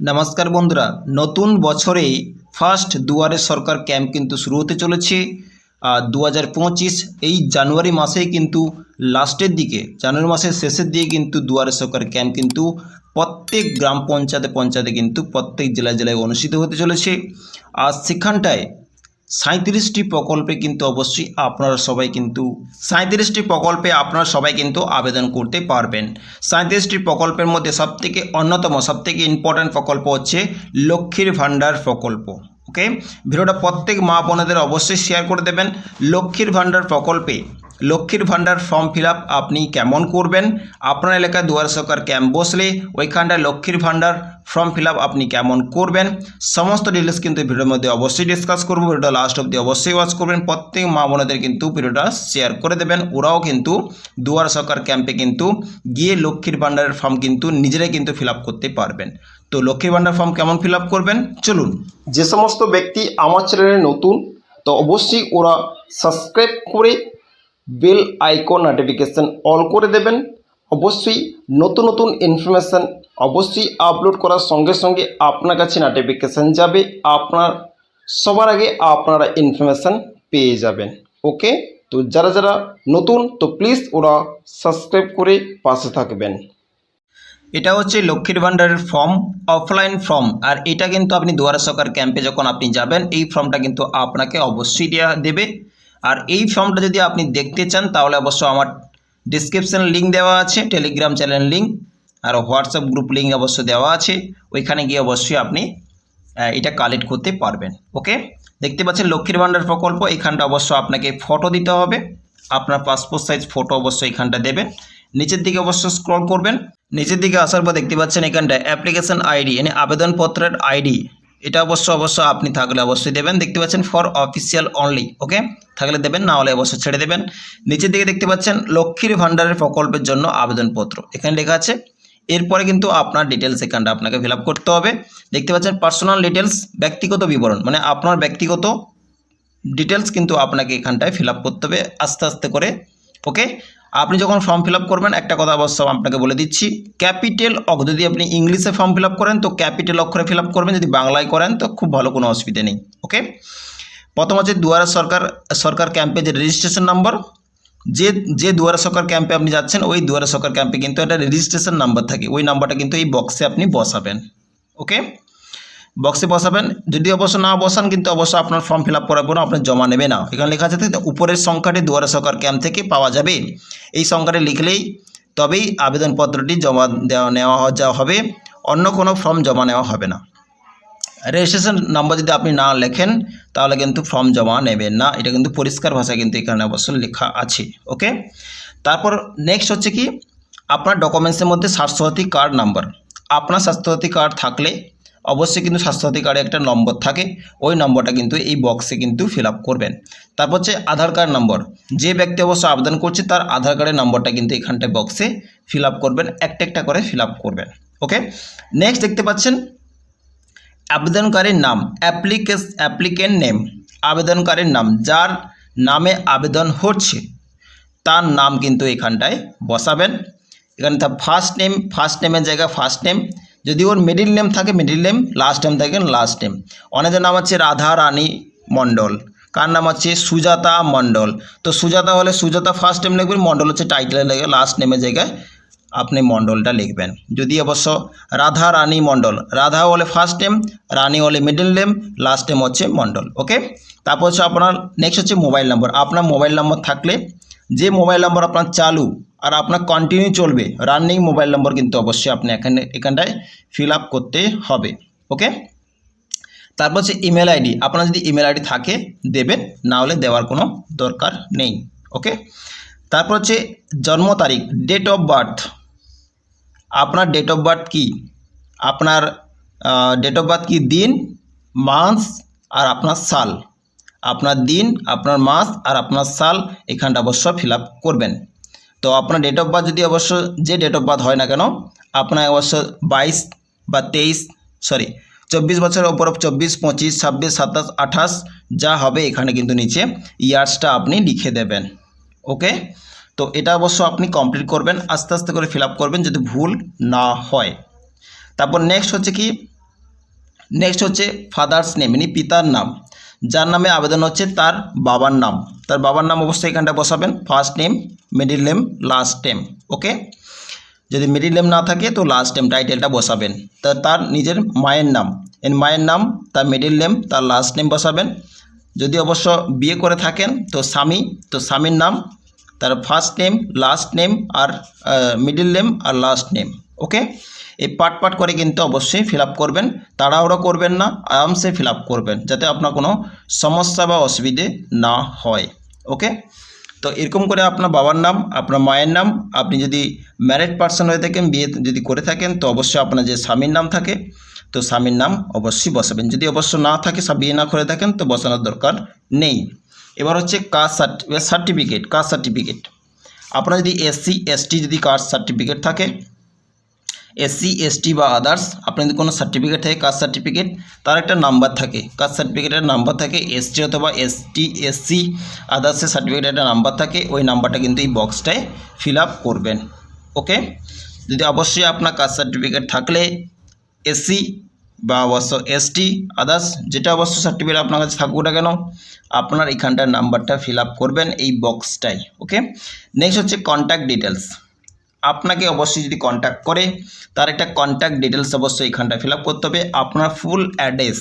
নমস্কার বন্ধুরা, নতুন বছরে ফার্স্ট দুয়ারে সরকার ক্যাম্প কিন্তু শুরু হতে চলেছে। আর দু হাজার পঁচিশ এই জানুয়ারি মাসেই কিন্তু লাস্টের দিকে, জানুয়ারি মাসের শেষের দিকে কিন্তু দুয়ারে সরকার ক্যাম্প কিন্তু প্রত্যেক গ্রাম পঞ্চায়েতে পঞ্চায়েতে কিন্তু প্রত্যেক জেলায় জেলায় অনুষ্ঠিত হতে চলেছে। আর সেখানটায় সাঁত্রিশটি প্রকল্পে কিন্তু অবশ্যই আপনারা সবাই কিন্তু সাঁত্রিশটি প্রকল্পে আপনারা সবাই কিন্তু আবেদন করতে পারবেন। সাঁত্রিশটি প্রকল্পের মধ্যে সবথেকে অন্যতম, সবথেকে ইম্পর্ট্যান্ট প্রকল্প হচ্ছে লক্ষ্মীর ভাণ্ডার প্রকল্প ওকে ভিডিওটা প্রত্যেক মা বোনেদের অবশ্যই শেয়ার করে দেবেন। লক্ষ্মীর ভাণ্ডার প্রকল্পে লক্ষ্মীর ভাণ্ডার ফর্ম ফিল আপ আপনি কেমন করবেন? আপনার এলাকায় দুয়ার সরকার ক্যাম্প বসলে ওইখানটায় লক্ষ্মীর ভাণ্ডার ফর্ম ফিল আপ আপনি কেমন করবেন? সমস্ত ডিটেলস কিন্তু ভিডিওর মধ্যে অবশ্যই ডিসকাস করব। ভিডিওটা লাস্ট অব্দি অবশ্যই ওয়াচ করবেন। প্রত্যেক মা বোনেদের কিন্তু ভিডিওটা শেয়ার করে দেবেন। ওরাও কিন্তু দুয়ার সরকার ক্যাম্পে কিন্তু গিয়ে লক্ষ্মীর ভাণ্ডারের ফর্ম কিন্তু নিজেরাই কিন্তু ফিল করতে পারবেন। তো লক্ষ্মীর ভাণ্ডার ফর্ম কেমন ফিল করবেন? চলুন। যে সমস্ত ব্যক্তি আমার চ্যানেলে নতুন, তো অবশ্যই ওরা সাবস্ক্রাইব করে বেল আইকন নোটিফিকেশান অল করে দেবেন। অবশ্যই নতুন নতুন ইনফরমেশান অবশ্যই আপলোড করার সঙ্গে সঙ্গে আপনার কাছে নোটিফিকেশান যাবে। আপনার, সবার আগে আপনারা ইনফরমেশান পেয়ে যাবেন। ওকে তো যারা যারা নতুন, তো প্লিজ ওরা সাবস্ক্রাইব করে পাশে থাকবেন। এটা হচ্ছে লক্ষ্মীর ভাণ্ডারের ফর্ম অফলাইন ফর্ম আর এটা কিন্তু আপনি দুয়ারা সরকার ক্যাম্পে যখন আপনি যাবেন, এই ফর্মটা কিন্তু আপনাকে অবশ্যই দেওয়া দেবে। আর এই ফর্মটা যদি আপনি দেখতে চান, তাহলে অবশ্য আমার ডিসক্রিপশান লিঙ্ক দেওয়া আছে টেলিগ্রাম চ্যানেল লিঙ্ক আর হোয়াটসঅ্যাপ গ্রুপ লিঙ্ক অবশ্য দেওয়া আছে। ওইখানে গিয়ে অবশ্যই আপনি এটা কালেক্ট করতে পারবেন ওকে দেখতে পাচ্ছেন লক্ষ্মীর ভাণ্ডার প্রকল্প, এখানটা অবশ্য আপনাকে ফটো দিতে হবে। আপনার পাসপোর্ট সাইজ ফটো অবশ্যই এখানটা দেবেন নিচের দিকে অবশ্য স্ক্রল করবেন। নিচের দিকে আসার পর দেখতে পাচ্ছেন এখানটা অ্যাপ্লিকেশন আইডি মানে আবেদনপত্রের আইডি এটা অবশ্য অবশ্য আপনি থাকলে অবশ্যই দেবেন। দেখতে পাচ্ছেন ফর অফিসিয়াল অনলি ওকে থাকলে দেবেন, না হলে অবশ্যই ছেড়ে দেবেন। নিচের দিকে দেখতে পাচ্ছেন লক্ষ্মীর ভাণ্ডারের প্রকল্পের জন্য আবেদনপত্র, এখানে লেখা আছে। এরপরে কিন্তু আপনার ডিটেলস এখানটা আপনাকে ফিল করতে হবে। দেখতে পাচ্ছেন পার্সোনাল ডিটেলস ব্যক্তিগত বিবরণ মানে আপনার ব্যক্তিগত ডিটেলস কিন্তু আপনাকে এখানটায় ফিল করতে হবে আস্তে আস্তে করে ওকে আপনি যখন ফর্ম ফিল করবেন, একটা কথা অবশ্য আপনাকে বলে দিচ্ছি ক্যাপিটাল অক্ষ, যদি আপনি ইংলিশে ফর্ম ফিল করেন, তো ক্যাপিটাল অক্ষরে ফিল করবেন, যদি বাংলায় করেন, তো খুব ভালো, কোনো অসুবিধা নেই ওকে প্রথম আছে দুয়ারা সরকার সরকার ক্যাম্পে যে রেজিস্ট্রেশন নাম্বার যে যে দুয়ারা সরকার ক্যাম্পে আপনি যাচ্ছেন, ওই দুয়ারা সরকার ক্যাম্পে কিন্তু একটা রেজিস্ট্রেশন নাম্বার থাকে, ওই নাম্বারটা কিন্তু এই বক্সে আপনি বসাবেন ওকে বক্সে বসাবেন, যদি অবশ্য না বসান, কিন্তু অবশ্য আপনার ফর্ম ফিল আপ করার পর আপনার জমা নেবে না, এখানে লেখা আছে উপরের সংখ্যাটি দুয়ারা সরকার ক্যাম্প থেকে পাওয়া যাবে এই সংখ্যাটি লিখলেই তবেই আবেদনপত্রটি জমা দেওয়া নেওয়া হ- যা হবে। অন্য কোনো ফর্ম জমা নেওয়া হবে না। রেজিস্ট্রেশন নম্বর যদি আপনি না লেখেন, তাহলে কিন্তু ফর্ম জমা নেবেন না। এটা কিন্তু পরিষ্কার ভাষায় কিন্তু এখানে অবশ্য লেখা আছে, ওকে? তারপর নেক্সট হচ্ছে কি? আপনার ডকুমেন্টসের মধ্যে স্বাস্থ্যসাথী কার্ড নাম্বার আপনার স্বাস্থ্যসাথী কার্ড থাকলে অবশ্যই কিন্তু স্বাস্থ্যসাথী কার্ডে একটা নম্বর থাকে। ওই নম্বরটা কিন্তু এই বক্সে কিন্তু ফিল করবেন। তারপর হচ্ছে আধার কার্ড নম্বর যে ব্যক্তি অবশ্য আবেদন করছে, তার আধার কার্ডের নম্বরটা কিন্তু এখানটায় বক্সে ফিল করবেন। একটা একটা করে ফিল করবেন। ওকে নেক্সট দেখতে পাচ্ছেন, আবেদনকারীর নাম অ্যাপ্লিকেস অ্যাপ্লিকেন্ট নেম আবেদনকারীর নাম, যার নামে আবেদন হচ্ছে, তার নাম কিন্তু এখানটায় বসাবেন। এখানে তার ফার্স্ট নেম ফার্স্ট নেমের জায়গায় ফার্স্ট নেম যদি ওর মিডিল নেম থাকে মিডিল নেম লাস্ট নেম থাকে লাস্ট নেম অনেকের নাম হচ্ছে রাধা রানী মণ্ডল। কার নাম হচ্ছে? সুজাতা মণ্ডল। তো সুজাতা হলে সুজাতা ফার্স্ট নেম লিখবেন, মণ্ডল হচ্ছে টাইটেলের লেগে লাস্ট নেমের জায়গায় আপনি মণ্ডলটা লিখবেন। যদি অবশ্য রাধা রানী মণ্ডল, রাধা হলে ফার্স্ট নেম রানী হলে মিডল নেম লাস্ট নেম হচ্ছে মণ্ডল ওকে তারপর হচ্ছে আপনার নেক্সট হচ্ছে মোবাইল নম্বর আপনার মোবাইল নম্বর থাকলে, যে মোবাইল নম্বর আপনার চালু আর আপনার কন্টিনিউ চলবে। রানিং মোবাইল নম্বর কিন্তু অবশ্যই আপনি এখানে এখানটায় ফিল আপ করতে হবে। ওকে তারপর হচ্ছে ইমেল আইডি আপনার যদি ইমেল আইডি থাকে, দেবেন। না হলে দেওয়ার কোনো দরকার নেই। ওকে তারপর হচ্ছে জন্ম তারিখ ডেট অফ বার্থ আপনার ডেট অফ বার্থ কী? আপনার ডেট অফ বার্থ কি দিন মাস আর আপনার সাল। আপনার দিন, আপনার মাস আর আপনার সাল এখানটা অবশ্য ফিল করবেন। তো আপনার ডেট অফ বার্থ যদি অবশ্য যে ডেট অফ বার্থ হয় না কেন, আপনার অবশ্য বাইশ বা তেইশ সরি চব্বিশ বছরের ওপর চব্বিশ, পঁচিশ, ছাব্বিশ, সাতাশ, আঠাশ, যা হবে এখানে কিন্তু নিচে ইয়ার্সটা আপনি লিখে দেবেন ওকে তো এটা অবশ্য আপনি কমপ্লিট করবেন, আস্তে আস্তে করে ফিল করবেন যদি ভুল না হয়। তারপর নেক্সট হচ্ছে কি? নেক্সট হচ্ছে ফাদার্স নেম মানে পিতার নাম। যার নামে আবেদন হচ্ছে তার বাবার নাম। তার বাবার নাম অবশ্যই এখানটা বসাবেন। First name middle name last name okay যদি মিডিল নেম না থাকে, তো লাস্ট নেম টাইটেলটা বসাবেন। তা তার নিজের মায়ের নাম। এর মায়ের নাম, তার মিডিল নেম তার লাস্ট নেম বসাবেন। যদি অবশ্য বিয়ে করে থাকেন, তো স্বামী, তো স্বামীর নাম, তার ফার্স্ট নেম লাস্ট নেম আর মিডিল নেম আর লাস্ট নেম ওকে এই পার্ট পার্ট করে কিন্তু অবশ্যই ফিল করবেন, তাড়াহুড়ো করবেন না, আরামসে ফিল করবেন, যাতে আপনার কোনো সমস্যা বা অসুবিধে না হয়, ওকে? তো এরকম করে আপনার বাবার নাম, আপনার মায়ের নাম, আপনি যদি ম্যারিড পার্সন হয়ে থাকেন, বিয়ে যদি করে থাকেন, তো অবশ্যই আপনার যে স্বামীর নাম থাকে, তো স্বামীর নাম অবশ্যই বসাবেন। যদি অবশ্য না থাকে বিয়ে না করে থাকেন, তো বসানোর দরকার নেই। এবার হচ্ছে কাস্ট সার্টিফিকেট কাস্ট সার্টিফিকেট আপনার যদি এসসি এসটি যদি কাস্ট সার্টিফিকেট থাকে এসসি এসটি বা আদার্স আপনার যদি কোনো সার্টিফিকেট থাকে কাস্ট সার্টিফিকেট তার একটা নাম্বার থাকে। কাস্ট সার্টিফিকেটের নাম্বার থাকে এসটি অথবা এসটি এসসি আদার্সের সার্টিফিকেটের একটা নাম্বার থাকে, ওই নাম্বারটা কিন্তু এই বক্সটায় ফিল করবেন। ওকে যদি অবশ্যই আপনার কাস্ট সার্টিফিকেট থাকলে এসসি বা অবশ্য এসটি আদার্স যেটা অবশ্য সার্টিফিকেট আপনার কাছে থাকুক না কেন, আপনার এখানটার নাম্বারটা ফিল করবেন এই বক্সটাই ওকে নেক্সট হচ্ছে কন্ট্যাক্ট ডিটেলস আপনাকে অবশ্যই যদি কন্ট্যাক্ট করে, তার একটা কন্ট্যাক্ট ডিটেলস অবশ্যই এখানটা ফিল করতে হবে। আপনার ফুল অ্যাড্রেস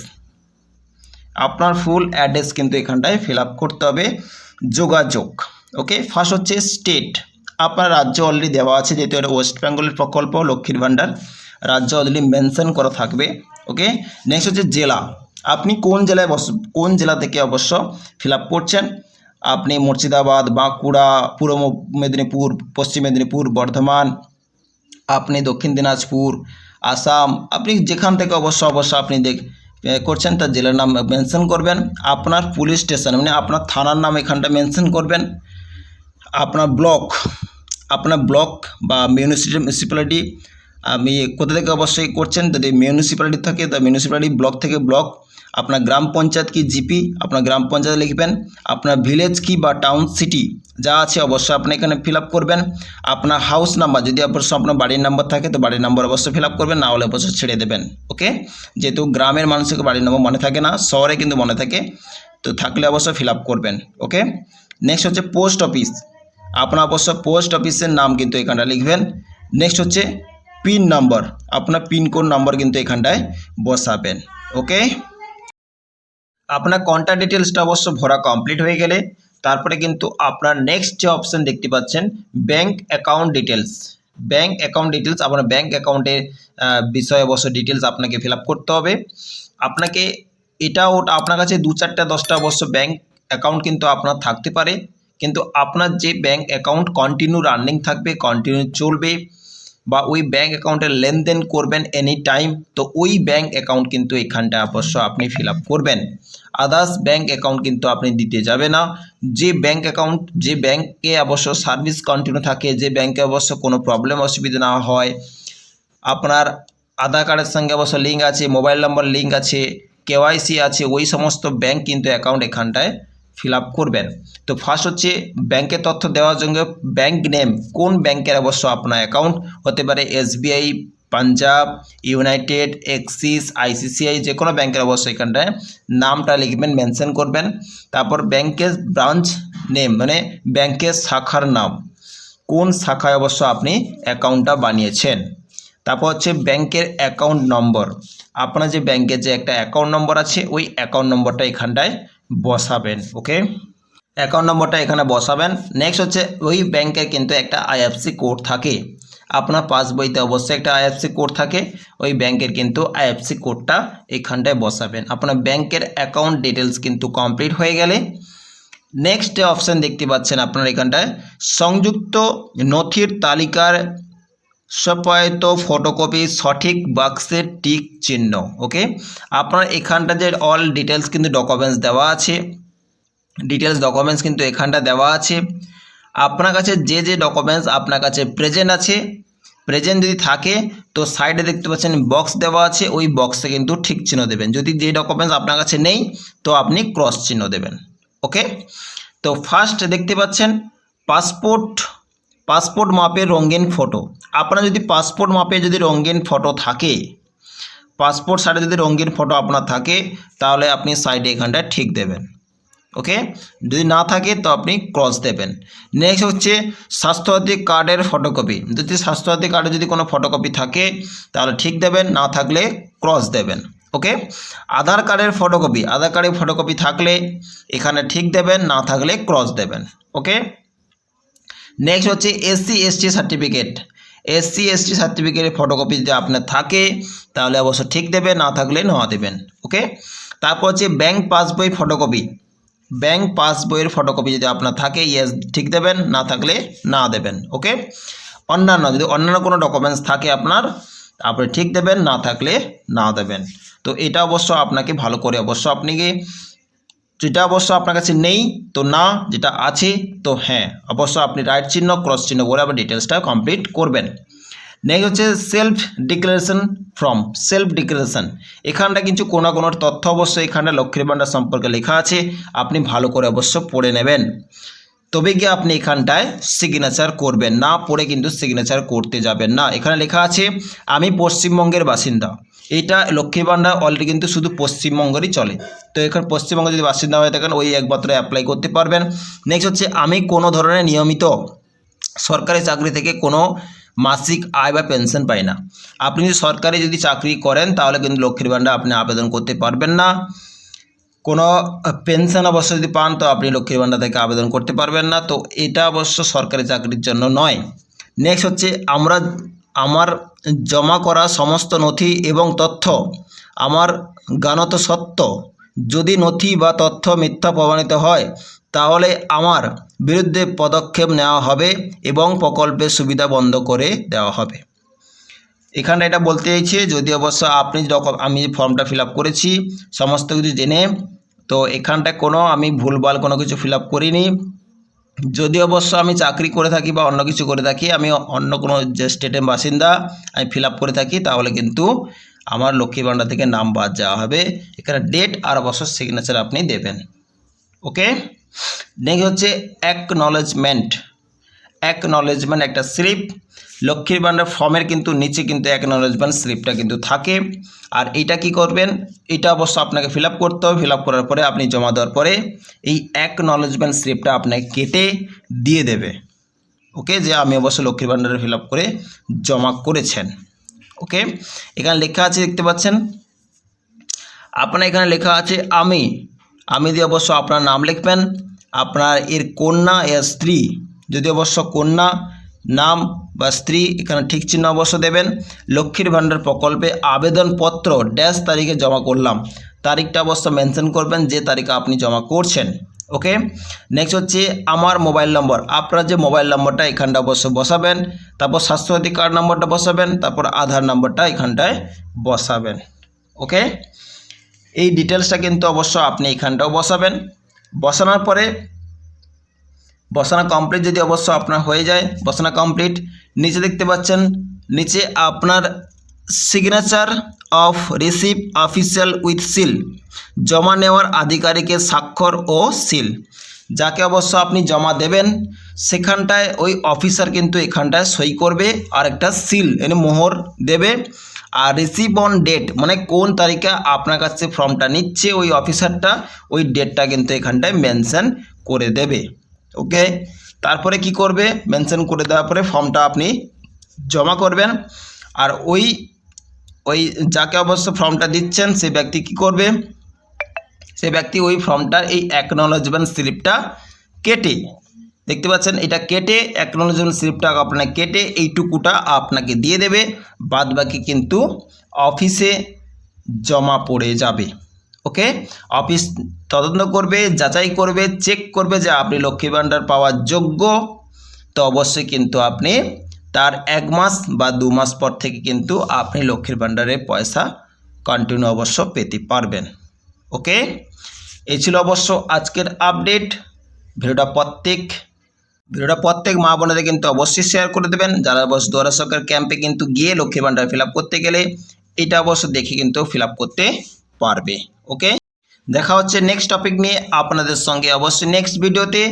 আপনার ফুল অ্যাড্রেস কিন্তু এখানটায় ফিল করতে হবে। যোগাযোগ ওকে ফার্স্ট হচ্ছে স্টেট আপনার রাজ্য অলরেডি দেওয়া আছে, যেহেতু এটা ওয়েস্ট বেঙ্গলের প্রকল্প, লক্ষ্মীর ভাণ্ডার, রাজ্য অলরেডি মেনশন করা থাকবে ওকে নেক্সট হচ্ছে জেলা, আপনি কোন জেলায় কোন জেলা থেকে অবশ্য ফিল করছেন? আপনি মুর্শিদাবাদ, বাঁকুড়া, পূর্ব মেদিনীপুর, পশ্চিম মেদিনীপুর, বর্ধমান, আপনি দক্ষিণ দিনাজপুর, আসাম, আপনি যেখান থেকে অবশ্য অবশ্য আপনি দেখ করছেন তার জেলার নাম মেনশন করবেন। আপনার পুলিশ স্টেশন মানে আপনার থানার নাম এখানটা মেনশন করবেন। আপনার ব্লক আপনার ব্লক বা মিউনিসিপ্যালিটি আমি কোথা থেকে অবশ্যই করছেন, যদি মিউনিসিপ্যালিটি থাকে, তা মিউনিসিপ্যালিটি ব্লক থেকে ব্লক আপনার গ্রাম পঞ্চায়েত কি জিপি আপনার গ্রাম পঞ্চায়েত লিখবেন, আপনার ভিলেজ কি বা টাউন সিটি যা আছে অবশ্যই আপনি এখানে ফিল করবেন, আপনার হাউস নাম্বার যদি অবশ্য আপনার বাড়ির নাম্বার থাকে, তো বাড়ির নাম্বার অবশ্যই ফিল করবেন, না হলে অবশ্যই ছেড়ে দেবেন ওকে যেহেতু গ্রামের মানুষকে বাড়ির নাম্বার মনে থাকে না, শহরে কিন্তু মনে থাকে, তো থাকলে অবশ্যই ফিল করবেন ওকে নেক্সট হচ্ছে পোস্ট অফিস আপনার অবশ্য পোস্ট অফিসের নাম কিন্তু এখানটা লিখবেন নেক্সট হচ্ছে পিন নাম্বার। আপনার পিনকোড নাম্বার কিন্তু এখানটায় বসাবেন, ওকে? আপনার কন্ট্যাক্ট ডিটেলসটা অবশ্য ভরা কমপ্লিট হয়ে গেলে, তারপরে কিন্তু আপনার নেক্সট যে অপশান দেখতে পাচ্ছেন bank account details bank account details আপনার ব্যাংক অ্যাকাউন্টের বিষয়ে অবশ্য ডিটেলস আপনাকে ফিল করতে হবে। আপনাকে এটা ওটা আপনার কাছে দু চারটা, দশটা অবশ্য ব্যাংক অ্যাকাউন্ট কিন্তু আপনার থাকতে পারে। কিন্তু আপনার যে ব্যাংক অ্যাকাউন্ট কন্টিনিউ রানিং থাকবে কন্টিনিউ চলবে বা ওই ব্যাঙ্ক অ্যাকাউন্টের লেনদেন করবেন এনি টাইম তো ওই ব্যাংক অ্যাকাউন্ট কিন্তু এখানটা অবশ্য আপনি ফিল করবেন। আদার্স ব্যাঙ্ক অ্যাকাউন্ট কিন্তু আপনি দিতে যাবে না। যে ব্যাঙ্ক অ্যাকাউন্ট যে ব্যাঙ্কে অবশ্য সার্ভিস কন্টিনিউ থাকে, যে ব্যাঙ্কে অবশ্য কোনো প্রবলেম অসুবিধা না হয়, আপনার আধার কার্ডের সঙ্গে অবশ্য লিঙ্ক আছে মোবাইল নম্বর লিঙ্ক আছে কেওয়াইসি আছে, ওই সমস্ত ব্যাঙ্ক কিন্তু অ্যাকাউন্ট এখানটায় ফিল আপ করবেন। তো ফার্স্ট হচ্ছে ব্যাংকের তথ্য দেওয়ার জন্য ব্যাংক নেম, কোন ব্যাংকের অবশ্য আপনার অ্যাকাউন্ট হতে পারে SBI, Punjab, United, Axis, ICICI যে কোনো ব্যাংকের অবশ্য এখানটায় নামটা লিখবেন, মেনশন করবেন। তারপর ব্যাংকের ব্রাঞ্চ নেম মানে ব্যাংকের শাখার নাম, কোন শাখায় অবশ্য আপনি অ্যাকাউন্টটা বানিয়েছেন? তারপর হচ্ছে ব্যাংকের অ্যাকাউন্ট নম্বর, আপনার যে ব্যাংকের যে একটা অ্যাকাউন্ট নম্বর আছে, ওই অ্যাকাউন্ট নম্বরটা এখানটায় বসাবেন, ওকে? অ্যাকাউন্ট নম্বরটা এখানে বসাবেন। নেক্সট হচ্ছে, ওই ব্যাংকের কিন্তু একটা আইএফসি কোড থাকে। আপনার পাসবইতে অবশ্যই একটা আইএফসি কোড থাকে। ওই ব্যাংকের কিন্তু আইএফসি কোডটা এখানটায় বসাবেন। আপনার ব্যাংকের অ্যাকাউন্ট ডিটেলস কিন্তু কমপ্লিট হয়ে গেলে নেক্সট অপশান দেখতে পাচ্ছেন আপনার এখানটায়, সংযুক্ত নথির তালিকার সপায়িত ফটোকপি সঠিক বাক্সের টিক চিহ্ন ওকে আপনার এখানটা যে অল ডিটেলস কিন্তু ডকুমেন্টস দেওয়া আছে ডিটেলস ডকুমেন্টস কিন্তু এখানটা দেওয়া আছে। আপনার কাছে যে যে ডকুমেন্টস আপনার কাছে প্রেজেন্ট আছে প্রেজেন্ট যদি থাকে, তো সাইডে দেখতে পাচ্ছেন বক্স দেওয়া আছে, ওই বক্সে কিন্তু ঠিক চিহ্ন দেবেন। যদি যে ডকুমেন্টস আপনার কাছে নেই, তো আপনি ক্রস চিহ্ন দেবেন ওকে তো ফার্স্ট দেখতে পাচ্ছেন পাসপোর্ট পাসপোর্ট মাপের রঙিন ফটো। আপনার যদি পাসপোর্ট মাপে যদি রঙিন ফটো থাকে, পাসপোর্ট সাইডে যদি রঙিন ফটো আপনার থাকে, তাহলে আপনি সাইডে এখানটায় ঠিক দেবেন। ওকে? যদি না থাকে, তো আপনি ক্রস দেবেন। নেক্সট হচ্ছে স্বাস্থ্যসাথী কার্ডের ফটোকপি যদি স্বাস্থ্যসাথী কার্ডে যদি কোনো ফটোকপি থাকে, তাহলে ঠিক দেবেন, না থাকলে ক্রস দেবেন। ওকে? আধার কার্ডের ফটোকপি আধার কার্ডের ফটোকপি থাকলে এখানে ঠিক দেবেন, না থাকলে ক্রস দেবেন। ওকে? নেক্সট হচ্ছে SC ST certificate SC ST সার্টিফিকেটের ফটোকপি যদি আপনার থাকে, তাহলে অবশ্য ঠিক দেবে না থাকলে না দেবেন ওকে তারপর হচ্ছে ব্যাংক পাসবই ফটোকপি ব্যাংক পাসবইয়ের ফটোকপি যদি আপনার থাকে ইয়েস ঠিক দেবেন, না থাকলে না দেবেন ওকে অন্যান্য, যদি অন্যান্য কোনো ডকুমেন্টস থাকে আপনার, আপনি ঠিক দেবেন, না থাকলে না দেবেন। তো এটা অবশ্য আপনাকে ভালো করে অবশ্য আপনি যেটা অবশ্য আপনার কাছে নেই, তো না, যেটা আছে, তো হ্যাঁ। অবশ্য আপনি রাইট চিহ্ন ক্রস চিহ্ন করে আবার ডিটেলসটা কমপ্লিট করবেন। নেক্সট হচ্ছে self declaration form self declaration এখানটা কিন্তু কোনো কোনো তথ্য অবশ্য এখানটা লক্ষ্মীর ভাণ্ডার সম্পর্কে লেখা আছে, আপনি ভালো করে অবশ্য পড়ে নেবেন। তবে গিয়ে আপনি এখানটায় সিগনেচার করবেন, না পড়ে কিন্তু সিগনেচার করতে যাবেন না। এখানে লেখা আছে, আমি পশ্চিমবঙ্গের বাসিন্দা। এটা লক্ষ্মী ভাণ্ডার অলরেডি কিন্তু শুধু পশ্চিমবঙ্গেরই চলে। তো এখানে পশ্চিমবঙ্গে যদি বাসিন্দা হয়ে থাকেন, ওই একমাত্র অ্যাপ্লাই করতে পারবেন। নেক্সট হচ্ছে, আমি কোনো ধরনের নিয়মিত সরকারি চাকরি থেকে কোনো মাসিক আয় বা পেনশন পাই না। আপনি যদি সরকারি যদি চাকরি করেন, তাহলে কিন্তু লক্ষ্মীর ভাণ্ডার আপনি আবেদন করতে পারবেন না। কোনো পেনশন অবশ্য যদি পান, তো আপনি লক্ষ্মীর ভাণ্ডার থেকে আবেদন করতে পারবেন না। তো এটা অবশ্য সরকারি চাকরির জন্য নয়। নেক্সট হচ্ছে, আমরা, আমার জমা করা সমস্ত নথি এবং তথ্য। আমার গানত সত্য। যদি নথি বা তথ্য মিথ্যা প্রমাণিত হয়, তাহলে আমার বিরুদ্ধে পদক্ষেপ নেওয়া হবে এবং প্রকল্পের সুবিধা বন্ধ করে দেওয়া হবে। এখানে এটা বলতে চাইছে, যদি অবশ্য আপনি যখন আমি ফর্মটা ফিল করেছি, সমস্ত কিছু জেনে, তো এখানটায় কোনো আমি ভুলভাল কোনো কিছু ফিল করিনি। যদি অবশ্য আমি চাকরি করে থাকি বা অন্য কিছু করে থাকি, আমি অন্য কোনো যে স্টেটের বাসিন্দা, আমি ফিল করে থাকি, তাহলে কিন্তু আমার লক্ষ্মী ভাণ্ডার থেকে নাম বাদ যাওয়া হবে। এখানে ডেট আর অবশ্য সিগনেচার আপনি দেবেন। ওকে? নেক্সট হচ্ছে অ্যাকনলেজমেন্ট অ্যাকনলেজমেন্ট একটা স্লিপ। লক্ষ্মীর ভাণ্ডার ফর্মের কিন্তু নিচে কিন্তু অ্যাকনলেজমেন্ট স্লিপটা কিন্তু থাকে। আর এটা কি করবেন? এটা অবশ্য আপনাকে ফিল করতে হবে। ফিল করার পরে আপনি জমা দেওয়ার পরে এই অ্যাকনলেজমেন্ট স্লিপটা আপনাকে কেটে দিয়ে দেবে। ওকে? যে আমি অবশ্য লক্ষ্মীর ভাণ্ডারে ফিল করে জমা করেছেন। ওকে? এখানে লেখা আছে, দেখতে পাচ্ছেন? আপনার এখানে লেখা আছে, আমি। আমি দিয়ে অবশ্য আপনার নাম লিখবেন। আপনার এর কন্যা, এর স্ত্রী। যদি অবশ্য কন্যা নাম বা স্ত্রী এখানে ঠিক চিহ্ন অবশ্য দেবেন। লক্ষ্মীর ভাণ্ডার প্রকল্পে আবেদনপত্র ড্যাশ তারিখে জমা করলাম। তারিখটা অবশ্য মেনশন করবেন যে তারিখে আপনি জমা করছেন। ওকে? নেক্সট হচ্ছে আমার মোবাইল নম্বর। আপনার যে মোবাইল নম্বরটা এখানটা অবশ্য বসাবেন। তারপর স্বাস্থ্যসাথী কার্ড নম্বরটা বসাবেন। তারপর আধার নম্বরটা এখানটায় বসাবেন। ওকে? এই ডিটেলসটা কিন্তু অবশ্য আপনি এখানটাও বসাবেন। বসানোর পরে বসানো কমপ্লিট যদি অবশ্য আপনার হয়ে যায়, বসানো কমপ্লিট নিচে দেখতে পাচ্ছেন, নিচে আপনার signature of receive official with seal জমা নেওয়ার আধিকারিকের স্বাক্ষর ও সিল যাকে অবশ্য আপনি জমা দেবেন, সেখানটায় ওই অফিসার কিন্তু এখানটায় সই করবে আর একটা সিল এনে মোহর দেবে। আর রিসিভ অন ডেট মানে কোন তারিখে আপনার কাছে ফর্মটা নিচ্ছে, ওই অফিসারটা ওই ডেটটা কিন্তু এখানটায় মেনশন করে দেবে। ওকে তারপরে কি করবে? মেনশন করে দেওয়ার পরে ফর্মটা আপনি জমা করবেন। আর ওই ওই যাকে অবশ্য ফর্মটা দিচ্ছেন সে ব্যক্তি কি করবে? সে ব্যক্তি ওই ফর্মটার এই অ্যাকনোলজমেন্ট স্লিপটা কেটে, দেখতে পাচ্ছেন? এটা কেটে অ্যাকনোলজমেন্ট স্লিপটা আপনাকে কেটে এইটুকুটা আপনাকে দিয়ে দেবে। বাদ বাকি কিন্তু অফিসে জমা পড়ে যাবে। ওকে? অফিস তদন্ত করবে, যাচাই করবে চেক করবে যে আপনি লক্ষ্মী ভাণ্ডার পাওয়ার যোগ্য। তো অবশ্যই কিন্তু আপনি তার এক মাস বা দু মাস পর থেকে কিন্তু আপনি লক্ষ্মীর ভাণ্ডারের পয়সা কন্টিনিউ অবশ্য পেতে পারবেন। ওকে? এই ছিল অবশ্য আজকের আপডেট ভিডিওটা প্রত্যেক ভিডিওটা প্রত্যেক মা বোনেদের কিন্তু অবশ্যই শেয়ার করে দেবেন। যারা অবশ্য দুয়ারা সরকার ক্যাম্পে কিন্তু গিয়ে লক্ষ্মী ভাণ্ডার ফিল করতে গেলে, এটা অবশ্য দেখে কিন্তু ফিল করতে পারবে। ওকে দেখা হচ্ছে নেক্সট টপিক নিয়ে আপনাদের সঙ্গে অবশ্যই নেক্সট ভিডিওতে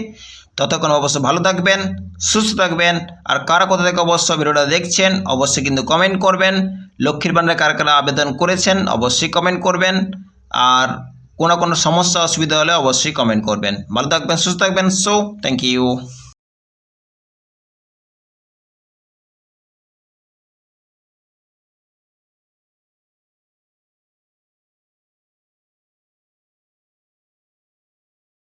ততক্ষণ অবশ্যই ভালো থাকবেন, সুস্থ থাকবেন, আর কারা কোথা থেকে অবশ্যই ভিডিওটা দেখছেন, অবশ্যই কিন্তু কমেন্ট করবেন। লক্ষ্মীর ভাণ্ডারে কারা কারা আবেদন করেছেন, অবশ্যই কমেন্ট করবেন। আর কোনো কোনো সমস্যা, অসুবিধা হলে অবশ্যই কমেন্ট করবেন। ভালো থাকবেন, সুস্থ থাকবেন সো থ্যাংক ইউ